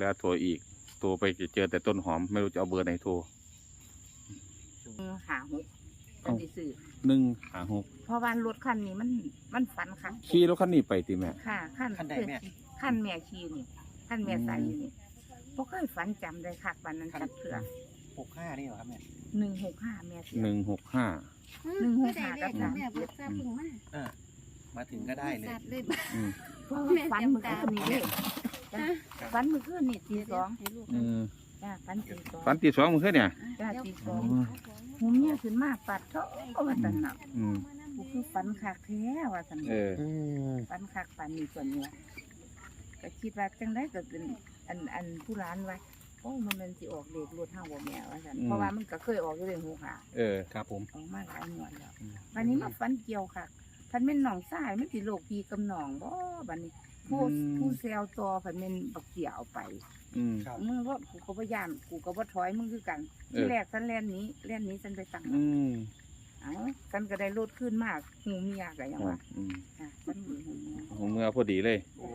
แล้วโทรอีกโทรไปจะเจอแต่ต้นหอมไม่รู้จะเอาเบอร์ไหนโทรหาหุกจังสิซื้อหนึ่งหาหกเพราะว่ารถคันนี้มันมันฝันค่ะขี่รถคันนี้ไปติแม่ค่ะคันคันใดแม่คันแม่ขี่นี่คันแม่ใส่อยู่นี่บ่เคยฝันจำได้ค่ะวันนั้นจัดเถื่อหกห้านี่เหรอครับแม่หนึ่งหกห้าแม่เสีย หนึ่งหกห้าหนึ่งหกห้ากับแม่สามแม่เบิดทราบพึ่งมาเออมาถึงก็ได้เลย สัตว์เลยอืมเพราะว่าฝันเมื่อคืนนี้เด้ จ้ะฝันเมื่อคืนนี่ตีสองให้ลูกอืมจ้าฝันตีสองฝันตีสองมึงเคยเนี่ยจ้าตีสองอ๋อหูเมียขึ้นมาปัดเถาะว่าสันน่ะอืมกูคือฝันคักแท้ว่าสันเอออืมฝันคักฝันมีส่วนเนี้ยก็คิดว่าจังได้ก็เป็นอันอันผู้ร้านไว้โอ้ยมันเป็นสิออกเด็กรถห้าบ่แม่ว่าสันเพราะว่ามันก็เคยออกอยู่เลยหูหาเออ ครับผม ออกมาหลายหน่วยแล้วอืมวันนี้มาฟันเกี่ยวค่ะพันเป็นหนองทรายมันสิโลกพีกับหนองบ่บัดนี้ ผู้อืม ผู้เซลตัวพันเป็นบักเกี่ยวเอาไป อืม ครับ มึงรถกูก็บ่ย่านกูก็บ่ถอยมึงคือกัน เออ ที่แรกฉันแล่นหนี้แล่นหนี้ฉันไปตั้งอืมเอ้าฉันก็ได้รถขึ้นมากหูเมียก็ยังว่าอืมอะฉันหูเมียของเมื่อพอดีเลย โอ้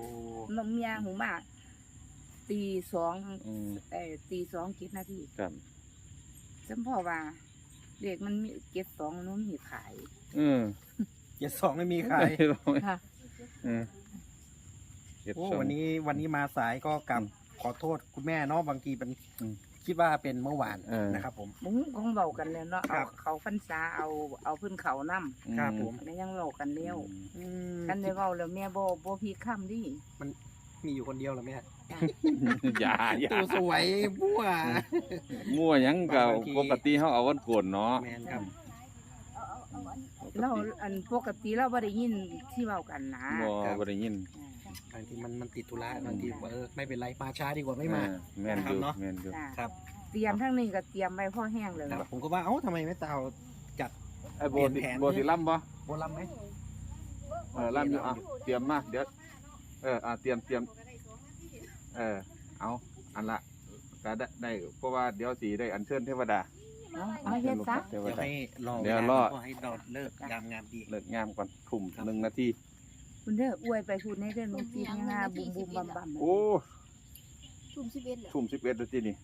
นมเมียหูมากตีสองอืมเอ่อตีสองกินาทีครับฉันพ่อว่าเด็กมันมีเก็บสองนู้นมีขาย เออเจ็ดสองไม่มีขายค่ะ เออเจ็ดโอ้ สองวันนี้วันนี้มาสายก็กลับขอโทษคุณแม่เนาะบางทีเป็นอืมคิดว่าเป็นเมื่อวานเออ นะครับผม มุ้งของเบากันแล้วเนาะครัเอาบ เขาฟันษาเอาเอาพื้นเขานำครับผมแล้วยังเบากันเร็วอืมกันได้เบาแล้วแม่บ่บ่พีค่ำดิมีอยู่คนเดียวเหรอแม่อย่าอย่าตัวสวยบัว มั่วหยังเก่าบางที ปกติเขาเอาวันโกนเนาะแมนครับเราอันปกติเราบ่ได้ยินที่เว้ากันนะบ่ครับบ่ได้ยิน บางทีมันมันติดธุระบางทีเออไม่เป็นไรมาช้าดีกว่าไม่มาเออแม่นอยู่นะครับเนาะแม่นอยู่จ้ะครับเตรียมทั้งนี้ก็เตรียมไว้พ่อแห้งเลยครับ ผมก็ว่าเอ้าทำไมไม่เตาจัด ไอ้โบเปลี่ยนสิแผน โบสิล่ำบ่โบลัมไหมเออล่ำอยู่อะเตรียมมาเดี๋ยวเอออะเตรียมเตรียมเออเอาอันละก็ได้ได้เพราะว่าเดี๋ยวสีได้อัญเชิญเทวดาเอาเอาเฮ็ดซะ เทวเดี๋ยวดา ให้รอเดี๋ยวรอ ก็ให้รอเลิกยามงามดีเลิกงามก่อนทุ่มครับหนึ่งนาที คุณเด้ออวยไปพูดในเรื่องนู้นจีนยังงาบุมบุมบัมบัมโอ้ทุ่มสิบเอ็ดเหรอทุ่มสิบเอ็ดนาทีนี่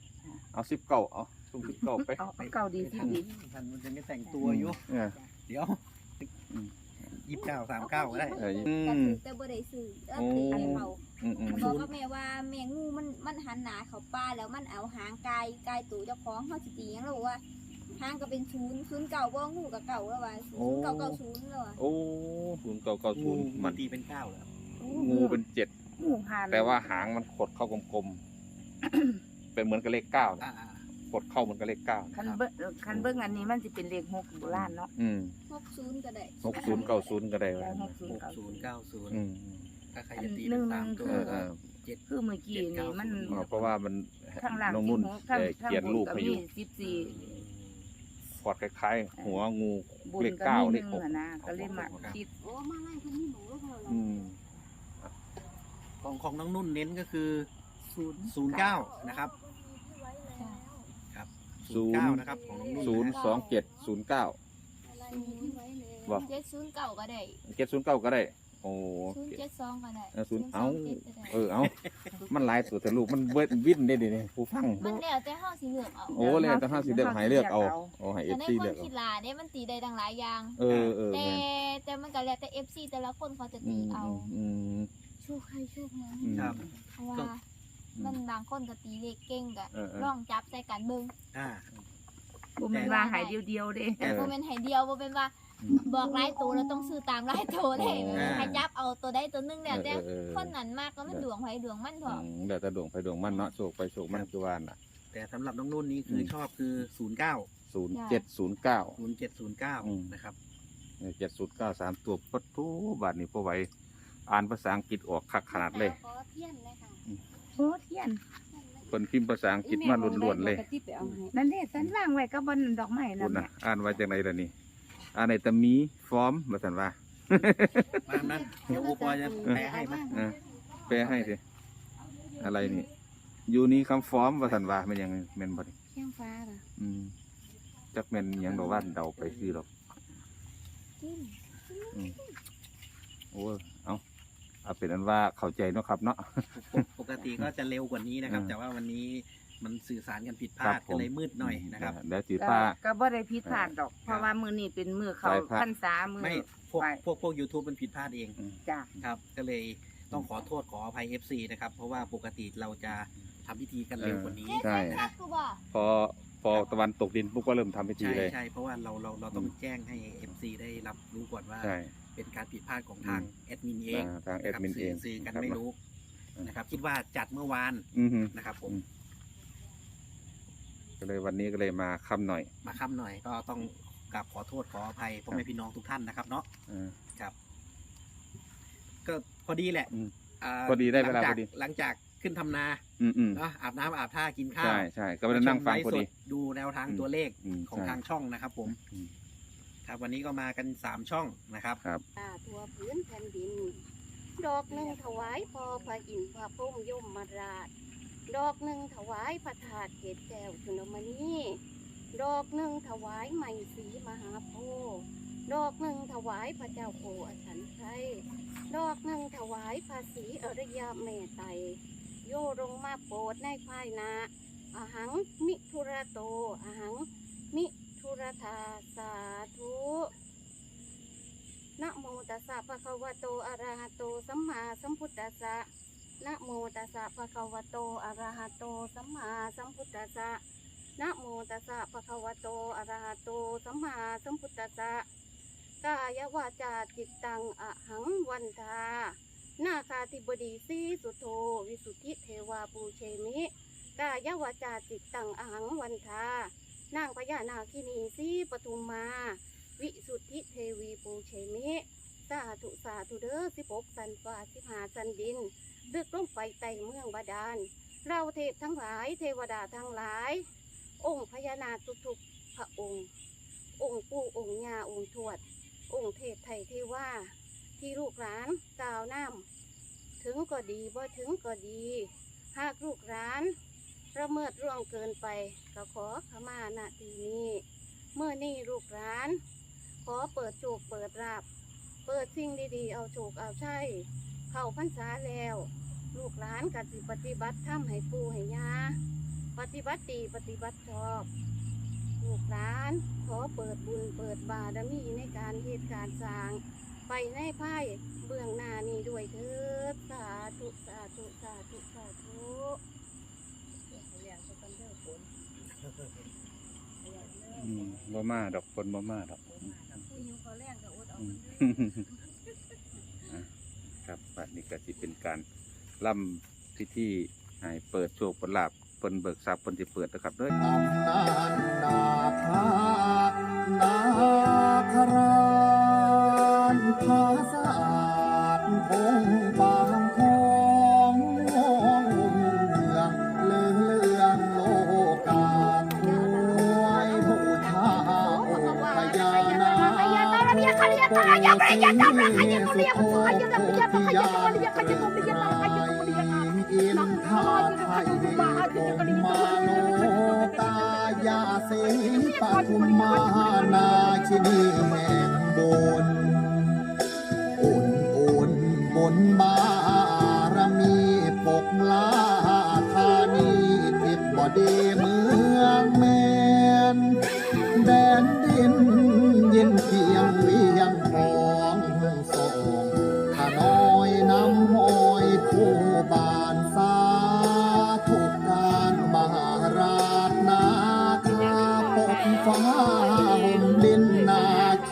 เอาสิบเก้าเอาทุ่มสิบเก้าไปเอาเอาเก่าดีที่ดีท่านมันจะไม่แต่งตัวอยู่เออเดี๋ยวอืมยี่สิบเก้าสามเก้าก็ได้เออก็อืถืมอแต่บ่ได้ซื้อเออตีให้เขาอืมอืมบอกกับแม่ว่าแมงงูมันมันหันหนาเขาป้าแล้วมันเอาหางกายกายตูเจ้าของเขาสิตีหยังแล้วบอกว่า หางก็เป็นศูนย์ศูนย์เก่าบ่งูกับเก่าแล้วว่าศูนย์เก่าเก่าศูนย์แล้วว่าโอ้ศูนย์เก้าเก้าศูงูนย์มัมันนตีเป็นเก้าแล้วงูเป็นเจ็ดงูผ่านแต่ว่าหางมันขดเข้ากลมๆ เป็นเหมือนกับเลขเก้าอ่าขดเข้าเหมือนกับเลขเก้าคันเบิ้งคันเบิ้งอันนี้มันสิเป็นเลขหกโบราณเนาะอืมหกศูนย์ก็ได้หกศูนย์เก้าศูนย์ก็ได้ได้วะหกศูนหย์กเก้าศูศูนนย์ย์เก้าศูนย์อืมถ้าใครจะตีหนึ่เป็นงสามตัวเออเออคือเมื่อกี้นี่มันเพราะว่ามัน ข้างหลังน้องที่นุ่นหูข้างเอ่อข้างเขียนบนรูปก็ให้อมียู่สิบสี่ข อดคล้ายๆ หัวงูบุญเลขก็เก้ามีหเลนึ่ขงหกอะนะก็เลยมาคิด โอ้มาไล่คนนี้หนูแล้วเขาเหรออืม ของของน้องนุ่นเน้นก็คือ ศูนย์ศูนย์เก้านะครับจ้ะครับศูศูนนย์ย์เก้านะครับของน้องนุ่นศูนย์สองเจ็ดศูนย์เก้าบอก เจ็ดศูนย์เก่าก็ได้ เจ็ดศูนย์เก้าก็ได้โอ้ศูนย์เจ็ดสองก็ได้เออศูนย์สเอ้างจ็ดก็ได้เออเอามันหลายตัวแต่ลูกมันเบิดวินได้ดิเนี่ยผู้ฟัง มันแล้วแต่ห้าสีเหลืองเอาโอ้เลยแต่ห้าสิเลือกหายเลือกเอาโอ้หายเอแต่ฟในซีควาเลืมอกเอาคิดลาเนี่ยมันตีได้ดังหลายอย่าง เออเออแต่แม่นแต่มันก็แล้วแต่เอฟซีแต่ละคนเขาจะอืตีมเอา อืมอืมชูใครชูมันอืมครับ เพราะว่ามันบางคนก็ตีเลขเก่งกะเออเออ ลองจับใส่กันเบิ่งอ่า บุมันว่าหายเดียวเดียวๆเด้แต่บ่แม่นให้เดียวบ่เป็นว่าบอกหลายตัวแล้วต้องซื้อตามหลายตัวเลยอ่า ให้จับเอาตัวใดตัวหนึงแล้วแต่เออเออคนนั้นมากก็มันดวงไผดวงมันพอือมเดี๋ยวแต่ดวงไปดวงมันเนาะโศกไปโศกมันคือว่าน่ะ แต่สำหรับน้องนุ่นนี้คืออม ชอบคือศูนย์เก้าศูนย์เจ็ดศูนย์เก้าศูนย์เจ็ดศูนย์เก้า อืมนะครับ เจ็ดศูนย์เก้าสามตัวปัดทูบาทนี้พอไหวอ่านภาษาอังกฤษออกคักขนาดเลย ขอเทียนเลยค่ะ โอ้เทียน คนพิมพ์ภาษาอังกฤษมาล้วนๆเลยนั่นเด้ฉันวางไว้กับบนดอกไม้คุนั่ณนนะน่ะอ่านไว้จากไหนล่ะนี่อ่านในตะมีฟอร์มมาสันว่ามานั้นเดี๋ยวโอปอจะแปลให้ไหมเออแปลให้สิอะไรนี่ยูนี่คำฟอร์มว่าสันว่ามันยังแม่นบ่นี่เทียงฟ้าล่ะอืมจักแม่นหยังดอกว่าเดาไปซื้อหรอกจิ้มโอ้ยเอาเอาเป็นอันว่าเข้าใจเนาะครับเนาะป กติก็จะเร็วกว่านี้นะครับอืมแต่ว่าวันนี้มันสื่อสารกันผิดพครัลาบดผมก็เลยมืดหน่อยนะครับเดี๋ยวสีก็ฟ้า ก็บ่ได้ผิดพลาดดอก เพราะว่ามื้อนี้เป็นมื้อเขาไหว้พระ พรรษามื้อไม่พวกไปพวกพวกยูทูบมันผิดพลาดเองจ้ะครับ ก็เลยต้องขอโทษขออภัย FC นะครับ เพราะว่าปกติเราจะทำพิธีกันเร็วกว่านี้ ใช่นะกูบอกพอพอตะวันตกดินปุ๊บก็เริ่มทำพิธีใช่เลยใช่เพราะว่าเราเราเราต้องแจ้งให้ FC ได้รับรู้ก่อนว่า ใช่เป็นการผิดพลาดของทางแอดมินเองอ่าทางแอดมินนะครับเองสื่สื่อกันครับไม่รู้อืม นะครับ คิดว่าจัดเมื่อวานอือฮึนะครับผมอืมก็เลยวันนี้ก็เลยมาค่ำหน่อยมาค่ำหน่อยก็ต้องกราบขอโทษขออภัยพ่อแม่พี่น้องทุกท่านนะครับเนาะเออครับ ก็พอดีแหละอืมาพอดีได้เวลาหงจกพอดี หลังจากขึ้นทำนาอืมอืมเนาะอาบน้ำอาบท่ากินข้าวใช่ใช่ก็ไปนั่งฟังพอดีชมไลฟ์สดูแนวทางอืม ตัวเลขอืมของใช่ทางช่องนะครับ ผม อืมครับ วันนี้ก็มากันสามช่องนะครับ ครับตาทั่วพื้นแผ่นดิน ดอกหนึ่งถวายพอพระอินทร์พระพรหมยมมาราช ดอกหนึ่งถวายพระธาตุเกศแก้วสุนมณีดอกหนึ่งถวายไม้สีมหาโพธิ์ดอกหนึ่งถวายพระเจ้าโคอสันไทยดอกหนึ่งถวายภาษีอริยเมตไตรโยลงมาโปรดในภายนาอาหังมิทุระโตอาหังมิทุระธาสาธุ นะโมตัสสะภะคะวะโตอะระหะโตสัมมาสัมพุทธัสสะนะโมตัสสะภะคะวะโตอะระหะโตสัมมาสัมพุทธัสสะนะโมตัสสะภะคะวะโตอะระหะโตสัมมาสัมพุทธัสสะกายวาจาจิตตังอะหังวันทานาคาธิบดีสีสุโธวิสุทธิเทวาปูเชมิกายวาจาจิตตังอะหังวันทานางพญานาคินีสีปทุมมา วิสุทธิเทวีปูเชมิสาธุสาธุเด้อสิบกสันฟ้าสิบหาสันดินเลือกลงไปไต่เมืองบาดาล เราเทพทั้งหลายเทวดาทั้งหลาย องค์พญานาคทุกๆพระองค์ องค์ปู่องค์ยาองค์ทวด องค์เทพไทยเทว่าที่ลูกหลานกล่าวน้ำถึงก็ดีบ่ถึงก็ดี หากลูกหลานระเมิดร่วงเกินไป ก็ขอขมาณทีนี้ เมื่อนี่ลูกหลาน ขอเปิดโจกเปิดราบเปิดสิ่งดีๆ เอาโจกเอาใช่เข้าพรรษาแล้ว ลูกหลานกัสิปฏิบัติทำให้ปูให้ยาปฏิบัติดีปฏิบัติชอบ ลูกหลาน ขอเปิดบุญเปิดบารมีในการเหตุการณ์สร้าง ไปในไพ่เบื้องหน้านี้ด้วยเถิดสาธุสาธุสาธุสาธุอืมบ่มาดอกคนบ่มาดอก เขาแรงก็อดเอาอืมอะครับบัดนี้ก็สิเป็นการล่ำพิธีให้เปิดโชคเปิดลาบเปินเบิกทรัพย์เปินสิเปิดนะครับเด้อตำนานนาคานาครานภาษา ยาอินทาไทยองมาโลกายาสีปทุมมานาชินีแห่งบน อุ่นอุ่นบนบาน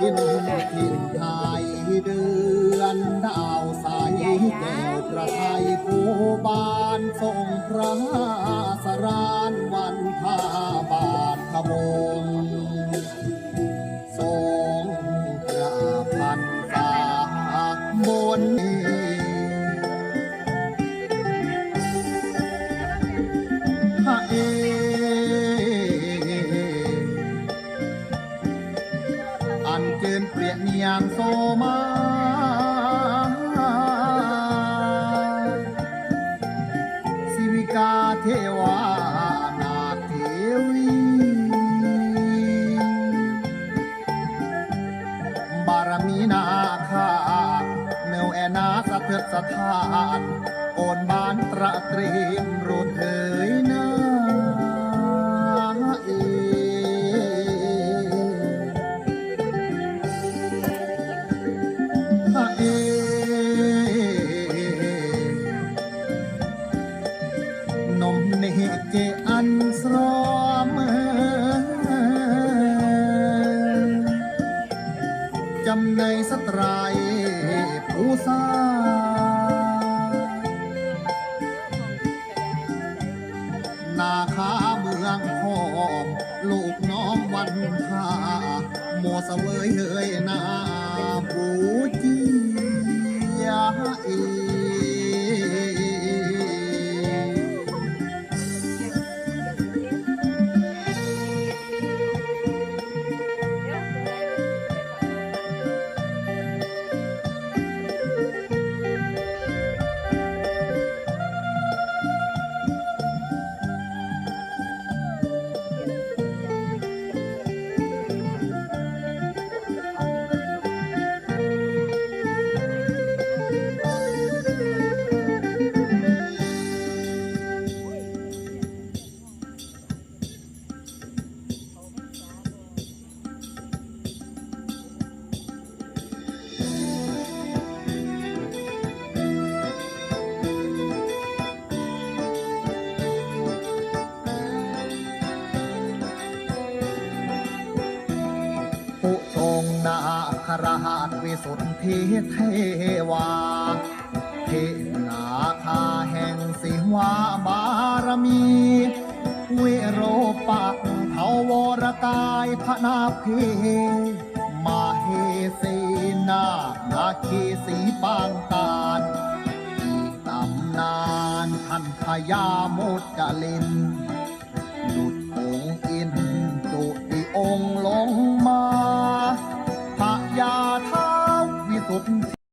อินทินไทยเดือนดาวใสแก้วประไทยผู้บานทรงพระสรานวันพาบาทขบง เนวแอสถานโอนบานตระเตรียมโรดเอ๋ยนาเอฮะเอนมเนเจอันสรอมจำในสตรายผู้สานา เสวยเฮยนา ราชวิสุทธิเทวาเทนาคาแห่งสิวาบารมีเวโรปักเทาวรกายพระนาเพมาเฮสีนานาคีสีปางการอีกตำนานท่านพญาโมจลิน